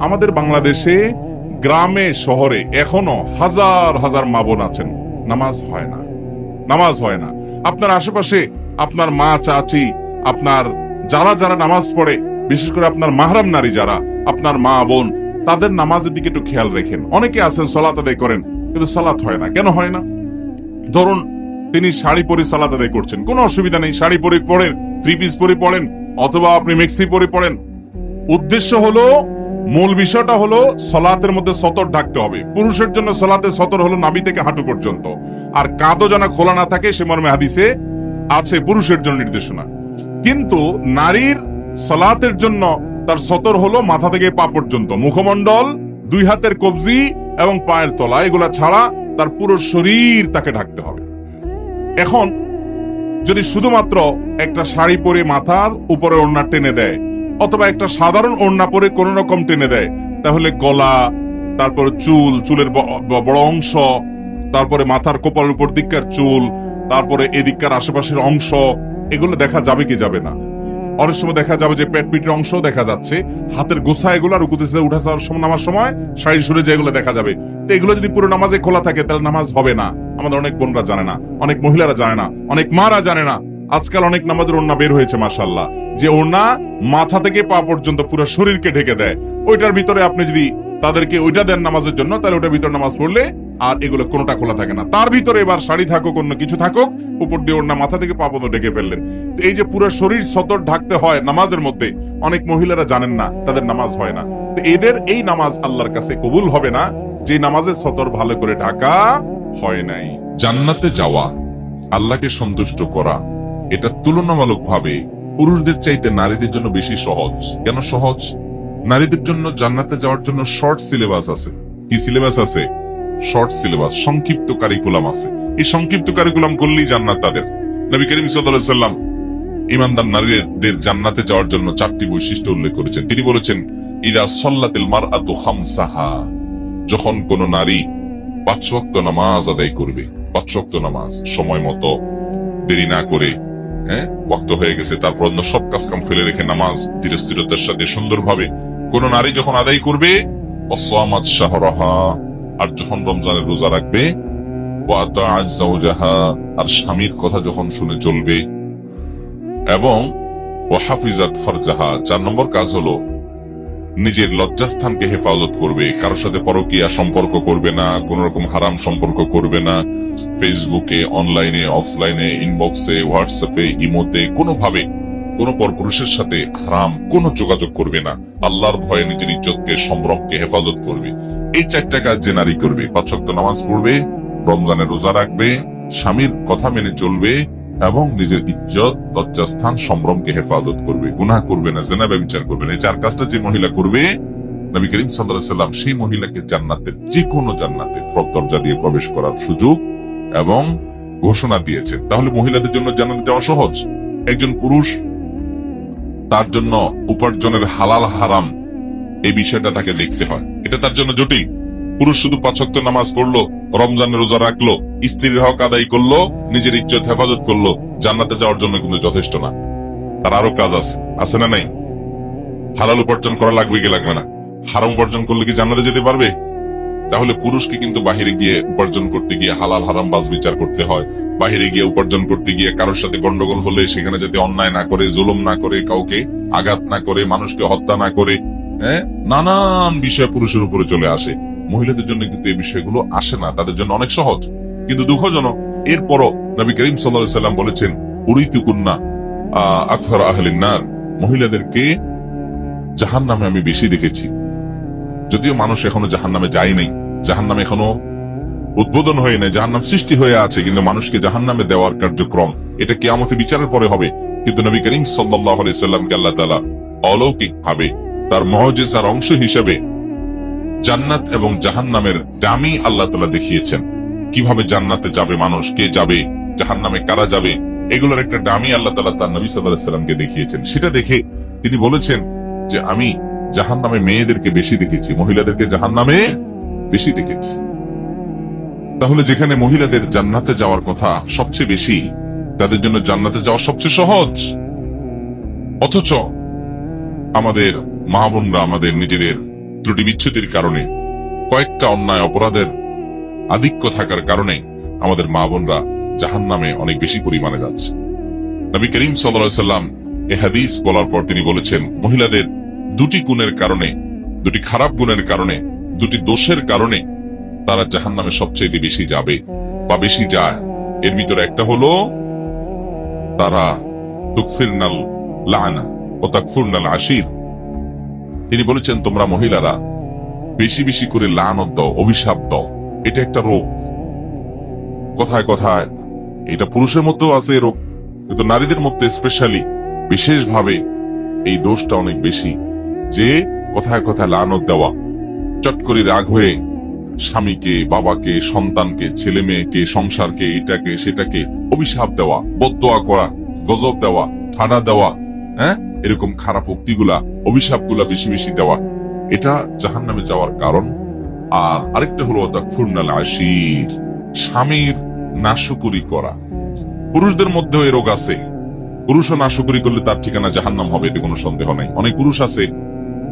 আমাদের বাংলাদেশে গ্রামে, শহরে এখনও হাজার হাজার মা বোন আছেন। নামাজ হয় না। নামাজ হয় না। আপনার আশেপাশে আপনার মা, চাচি, আপনার যারা যারা নামাজ পড়ে, বিশেষ করে আপনার মাহরাম নারী যারা, আপনার মা বোন, তাদের নামাজের দিকে একটু খেয়াল রেখেন। অনেকে আছেন, সলাত আদায় করেন, কিন্তু সালাত হয় না। কেন হয় না? ধরুন, তিনি শাড়ি পরে সালাত আদায় করছেন। কোনো অসুবিধা নেই। শাড়ি পরে পড়েন, থ্রি পিস পরে পড়েন, অথবা আপনি মেক্সি পরে পড়েন। উদ্দেশ্য হলো মূল বিষয়টা হলো সলাতের মধ্যে সতর ঢাকতে হবে। পুরুষের জন্য সলাতে সতর হলো নাভি থেকে হাঁটু পর্যন্ত। আর কাঁদও যেন খোলা না থাকে, সে মর্মে হাদিসে আছে পুরুষের জন্য নির্দেশনা। কিন্তু নারীর সলাতের জন্য তার সতর হলো মাথা থেকে পা পর্যন্ত। মুখমণ্ডল, দুই হাতের কবজি এবং পায়ের তলা, এগুলা ছাড়া তার পুরো শরীর তাকে ঢাকতে হবে। এখন যদি শুধুমাত্র একটা শাড়ি পরে মাথার উপরে ওড়না টেনে দেয় অথবা একটা সাধারণ ওড়না পরে কোন রকম টেনে দেয়। তাহলে গলা, তারপর চুল, চুলের বড় অংশ, তারপরে মাথার কপালের উপর দিককার চুল, তারপরে এদিককার আশেপাশের অংশ, এগুলো দেখা যাবে কি যাবে না। অনেক সময় দেখা যাবে যে পেট পিটের অংশ দেখা যাচ্ছে। হাতের গোসা এগুলো আর উকুতেছে উঠা যাওয়ার সময় নামার সময় শাড়ি সরে যায় এগুলো দেখা যাবে। তো এগুলো যদি পুরো নামাজে খোলা থাকে, তাহলে নামাজ হবে না। আমাদের অনেক বোনরা জানে না, অনেক মহিলারা জানে না, অনেক মারা জানে না। আজকাল অনেক নামাজের ওড়না বের হয়েছে মাসাল্লাহ যে ওড়না মাথা থেকে পা পর্যন্ত পুরো শরীরকে ঢেকে দেয়। ওইটার ভিতরে আপনি যদি তাদেরকে ওইটা দেন নামাজের জন্য, তাহলে ওটার ভিতরে নামাজ পড়লে আর এগুলো কোনোটা খোলা থাকে না। তার ভিতরে এবার শাড়ি থাকুক, অন্য কিছু থাকুক, উপর দিয়ে ওড়না মাথা থেকে পা পর্যন্ত ঢেকে ফেললেন। তো এই যে পুরো শরীর সতর ঢাকতে হয় নামাজের মধ্যে, অনেক মহিলারা জানেন না, তাদের নামাজ হয় না। তো এদের এই নামাজ আল্লাহর কাছে কবুল হবে না, যে নামাজের সতর ভালো করে ঢাকা হয় নাই। জান্নাতে যাওয়া, আল্লাহকে সন্তুষ্ট করা এটা তুলনামূলকভাবে পুরুষদের চাইতে নারীদের জন্য বেশি সহজ। কেন সহজ? নারীদের জন্য জান্নাতে যাওয়ার জন্য শর্ট সিলেবাস আছে। কি সিলেবাস আছে? শর্ট সিলেবাস সংক্ষিপ্ত কারিকুলাম আছে। এই সংক্ষিপ্ত কারিকুলাম করলেই জান্নাত তাদের। নবী করিম সাল্লাম ইমানদার নারীদের জান্নাতে যাওয়ার জন্য চারটি বৈশিষ্ট্য উল্লেখ করেছেন। তিনি বলেছেন ইরা সল্লাতিল মার আতু খামসাহা যখন কোন নারী পাঁচ নামাজ আদায় করবে, পাঁচ নামাজ, সময় মতো দেরি না করে হ্যাঁ? ওয়াক্ত হয়ে গেছে, তারপর অন্য সব কাজ কাম ফেলে রেখে নামাজ সাথে সুন্দরভাবে। কোন নারী যখন আদায় করবে শাহরহা, আর যখন রমজানের রোজা রাখবে আর স্বামীর কথা যখন শুনে চলবে, এবং ওয়াহাফিজাত ফারজাহা, চার নম্বর কাজ হলো নিজের লজ্জাস্থানকে হেফাজত করবে, কারোর সাথে পরকীয়া সম্পর্ক করবে না, কোন রকম হারাম সম্পর্ক করবে না। ফেসবুকে অনলাইনে অফলাইনে ইনবক্সে হোয়াটসঅ্যাপে ইমোতে কোনোভাবে কোন পরপুরুষের সাথে হারাম কোনো যোগাযোগ করবে না। আল্লাহর ভয়ে নিজের ইজ্জতকে সম্ভ্রমকে হেফাজত করবে। এই চারটা কাজ যে নারী করবে পাঁচক্ত নামাজ পড়বে রমজানে রোজা রাখবে, স্বামীর কথা মেনে চলবে এবং নিজের ইজ্জত, লজ্জাস্থান, সম্ভ্রমকে হেফাজত করবে, গুনাহ করবে না, জেনা ব্যবচার করবে না। এই চার কাজটা যে মহিলা করবে, নবী করিম সাল্লাম সেই মহিলাকে জান্নাতের যে কোনো জান্নাতের দরজা দিয়ে প্রবেশ করার সুযোগ এবং ঘোষণা দিয়েছেন। তাহলে মহিলাদের জন্য জান্নাতে যাওয়া সহজ? একজন পুরুষ, তার জন্য উপার্জনের হালাল হারাম এই বিষয়টা তাকে দেখতে হয়। এটা তার জন্য জটিল। পুরুষ শুধু পাঁচক্ত নামাজ পড়ল রমজানের রোজা রাখল, স্ত্রীর হক আদায় করল, নিজের ইজ্জত হেফাজত করল, জান্নাতে যাওয়ার জন্য কিন্তু যথেষ্ট না। তার আরও কাজ আছে। আছে না নাই? হালাল উপার্জন করা লাগবে কি লাগবে না? হারাম উপার্জন করলে কি জান্নাতে যেতে পারবে? তাহলে পুরুষকে কিন্তু বাহিরে গিয়ে উপার্জন করতে গিয়ে হালাল, হারাম বাজ বিচার করতে হয়। বাহিরে গিয়ে উপার্জন করতে গিয়ে কারোর সাথে গন্ডগোল হলে সেখানে যাতে অন্যায় না করে, জুলুম না করে, কাউকে আঘাত না করে, মানুষকে হত্যা না করে হ্যাঁ? নানান বিষয় পুরুষের উপরে চলে আসে। মহিলাদের জন্য কিন্তু এই বিষয়গুলো আসে না, তাদের জন্য অনেক সহজ। কিন্তু দুঃখজনক, এরপরও নবী করিম সাল্লাহ সাল্লাম বলেছেন উড়িতু কন্যা আকফর আহলিনার মহিলাদেরকে জাহান নামে আমি বেশি দেখেছি। যদিও মানুষ এখনও জাহান নামে যায় নাই জাহান নামে এখনও উদ্বোধন হয়ে নাই জাহান নাম সৃষ্টি হয়ে আছে, কিন্তু মানুষকে জাহান নামে দেওয়ার কার্যক্রম, এটা কেয়ামতে বিচারের পরে হবে। কিন্তু নবী করিম সাল্লাহ সাল্লামকে আল্লাহ তালা অলৌকিক ভাবে তার মহজেসার অংশ হিসেবে জান্নাত এবং জাহান নামের দামি আল্লাহ তালা দেখিয়েছেন। কীভাবে জান্নাতে যাবে মানুষ, কে যাবে জাহান নামে কারা যাবে, এগুলোর একটা দামি আল্লাহ তালা তার নবী সাল্লাহ সাল্লামকে দেখিয়েছেন। সেটা দেখে তিনি বলেছেন যে, আমি জাহান নামে মেয়েদেরকে বেশি দেখেছি, মহিলাদেরকে জাহান নামে বেশি দেখেছি। তাহলে যেখানে মহিলাদের জান্নাতে যাওয়ার কথা সবচেয়ে বেশি, তাদের জন্য জান্নাতে যাওয়া সবচেয়ে সহজ। অথচ আমাদের মা বোনরা আমাদের নিজেদের ত্রুটি বিচ্ছুতির কারণে কয়েকটা অন্যায় অপরাধের আধিক্য থাকার কারণে আমাদের মা বোনরা জাহান নামে অনেক বেশি পরিমাণে যাচ্ছে। নবী করিম সাল্লাম এ হাদিস বলার পর তিনি বলেছেন, মহিলাদের দুটি গুণের কারণে, দুটি খারাপ গুণের কারণে, দুটি দোষের কারণে তারা জাহান নামে সবচেয়ে বেশি যাবে বা বেশি যায়। এর ভিতরে একটা হলো, তারা তুকফিরনাল লানা ও তাকফুরনাল আশির। তিনি বলেছেন, তোমরা মহিলারা, বেশি বেশি করে লানত দাও, অভিশাপ দাও। এটা একটা রোগ। কথায় কথায়, এটা পুরুষের মধ্যেও আছে রোগ। কিন্তু নারীদের মধ্যে স্পেশালি বিশেষভাবে এই দোষটা অনেক বেশি। যে কথায় কথায় লানত দেওয়া, চট করে রাগ হয়ে স্বামীকে, বাবাকে, সন্তানকে, ছেলে মেয়েকে, সংসারকে, এটাকে, সেটাকে অভিশাপ দেওয়া, বদোয়া করা, গজব দেওয়া, ঠাডা দেওয়া হ্যাঁ? এরকম খারাপ উক্তিগুলা, অভিশাপগুলা বেশি বেশি দেওয়া। এটা জাহান নামে যাওয়ার কারণ। আর আরেকটা হলো ফুরনাল আশির, স্বামীর নাশুকুরি করা। পুরুষদের মধ্যেও এই রোগ আছে। পুরুষও নাশুকুরি করলে তার ঠিকানা জাহান্নাম হবে, এতে কোনো সন্দেহ নাই। অনেক পুরুষ আছে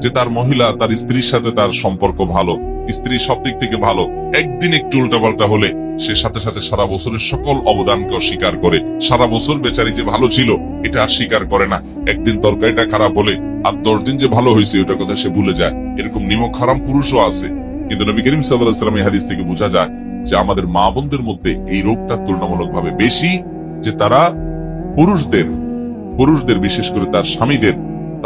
যে তার মহিলা, তার স্ত্রীর সাথে তার সম্পর্ক ভালো স্ত্রী সব দিক থেকে ভালো। একদিন একটু উল্টাপাল্টা হলে সে সাথে সাথে সারা বছরের সকল অবদানকে অস্বীকার করে। সারা বছর বেচারি যে ভালো ছিল, এটা আর স্বীকার করে না। একদিন তরকারিটা খারাপ হলে, আর দশ দিন যে ভালো হয়েছে, ওটার কথা সে ভুলে যায়। এরকম নিমক খারাপ পুরুষও আছে। কিন্তু নবী করিম সাল্লাহ সাল্লাম হাদিস থেকে বোঝা যায় যে, আমাদের মা বোনদের মধ্যে এই রোগটা তুলনামূলকভাবে বেশি, যে তারা পুরুষদের পুরুষদের বিশেষ করে তার স্বামীদের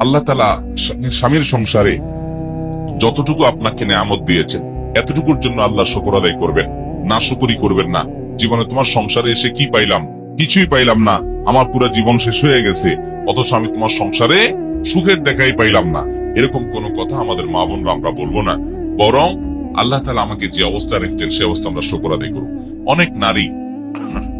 আল্লাহ তালা স্বামীর সংসারে যতটুকু আপনাকে নেয়ামত দিয়েছেন, এতটুকুর জন্য আল্লাহ শকর আদায় করবেন। না শুকরি করবেন না। জীবনে তোমার সংসারে এসে কি পাইলাম? কিছুই পাইলাম না। আমার পুরো জীবন শেষ হয়ে গেছে। অথচ আমি তোমার সংসারে সুখের দেখাই পাইলাম না। এরকম কোন কথা আমাদের মা বোনরা আমরা বলব না। বরং আল্লাহ তালা আমাকে যে অবস্থা রেখেছেন, সে অবস্থা আমরা শকর আদায় করব অনেক নারী,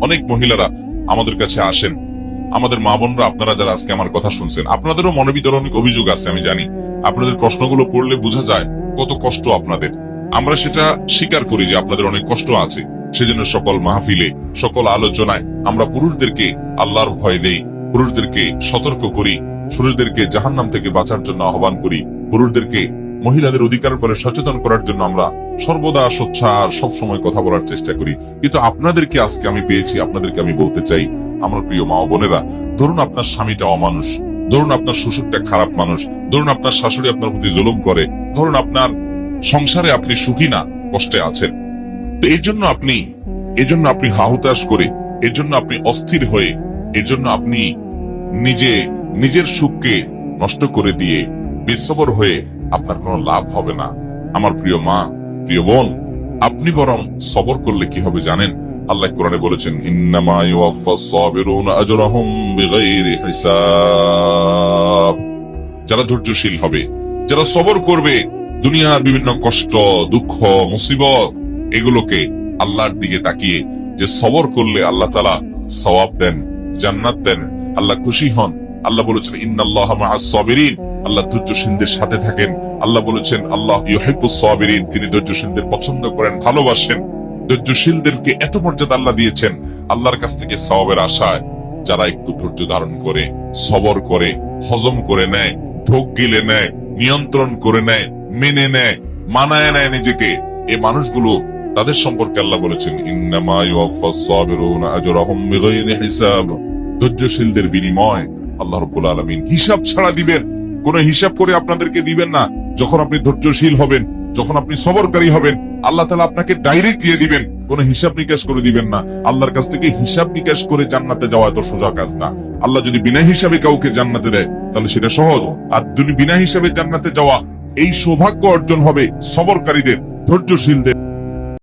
অনেক মহিলারা আমাদের কাছে আসেন। আমাদের মা বোনরা, আপনারা যারা আজকে আমার কথা শুনছেন, আপনাদেরও মনে ভিতরে অনেক অভিযোগ আছে, আমি জানি। আপনাদের প্রশ্নগুলো পড়লে বোঝা যায় কত কষ্ট আপনাদের। আমরা সেটা স্বীকার করি যে আপনাদের অনেক কষ্ট আছে। সেজন্য সকল মাহফিলে, সকল আলোচনায় আমরা পুরুষদেরকে আল্লাহর ভয় দেই, পুরুষদেরকে সতর্ক করি, পুরুষদেরকে জাহান্নাম থেকে বাঁচার জন্য আহ্বান করি, পুরুষদেরকে মহিলাদের অধিকার করে সচেতন করার জন্য আমরা সর্বদা সোচ্চার সব সময় কথা বলার চেষ্টা করি। কিন্তু আপনাদেরকে আজকে আমি পেয়েছি, আপনাদেরকে আমি বলতে চাই, আমার প্রিয় মা বোনেরা, ধরুন আপনার স্বামীটা অমানুষ, ধরুন আপনার শ্বশুরটা খারাপ মানুষ, ধরুন আপনার শাশুড়ি আপনার প্রতি জুলুম করে, ধরুন আপনার সংসারে আপনি সুখী না, কষ্টে আছেন। তো এর জন্য আপনি এর জন্য আপনি হাহুতাশ করে এর জন্য আপনি অস্থির হয়ে এর জন্য আপনি নিজে, নিজের সুখকে নষ্ট করে দিয়ে, বেসবর হয়ে আপনার কোনো লাভ হবে না। আমার প্রিয় মা, প্রিয় বোন, আপনি বরং সবর করলে কি হবে জানেন? আল্লাহ কোরআনে বলেছেন, ইন্নামা যারা ধৈর্যশীল হবে, যারা সবর করবে, দুনিয়ার বিভিন্ন কষ্ট, দুঃখ, মুসিবত, এগুলোকে আল্লাহর দিকে তাকিয়ে যে সবর করলে আল্লাহ তালা সওয়াব দেন, জান্নাত দেন, আল্লাহ খুশি হন। আল্লাহ বলেছেন, ইন্নাল্লাহ মাআস সাবিরিন। আল্লাহ ধৈর্যশীলদের সাথে থাকেন। আল্লাহ বলেছেন, আল্লাহ ইউহিব্বুস সাবিরিন। তিনি ধৈর্যশীলদের পছন্দ করেন, ভালোবাসেন। ধৈর্যশীলদেরকে এত মর্যাদা আল্লাহ দিয়েছেন, আল্লাহর কাছ থেকে সওয়াবের আশায়। যারা একটু ধৈর্য ধারণ করে, সবর করে, হজম করে নেয় ঢোক গিলে নেয়, নিয়ন্ত্রণ করে নেয়, মেনে নেয়, মানায় নেয় নিজেকে, এ মানুষগুলো তাদের সম্পর্কে আল্লাহ বলেছেন, ইন্নামা ইউয়াফাস সাবিরুনা আজরাহুম বিগাইরি হিসাব। ধৈর্যশীলদের বিনিময় আল্লাহ রাব্বুল আলামিন হিসাব ছাড়া দিবেন। কোন হিসাব করে আপনাদেরকে দিবেন না। যখন আপনি ধৈর্যশীল হবেন, যখন আপনি সবরকারী হবেন, আল্লাহ তালা আপনাকে ডাইরেক্ট দিয়ে দিবেন। কোন হিসাব নিকাশ করে দিবেন না। আল্লাহর কাছ থেকে হিসাব নিকাশ করে জান্নাতে যাওয়া এত সোজা কাজ না। আল্লাহ যদি বিনা হিসাবে কাউকে জান্নাতে দেয়, তাহলে সেটা সহজ। আর যদি বিনা হিসাবে জান্নাতে যাওয়া, এই সৌভাগ্য অর্জন হবে সবরকারীদের, ধৈর্যশীলদের।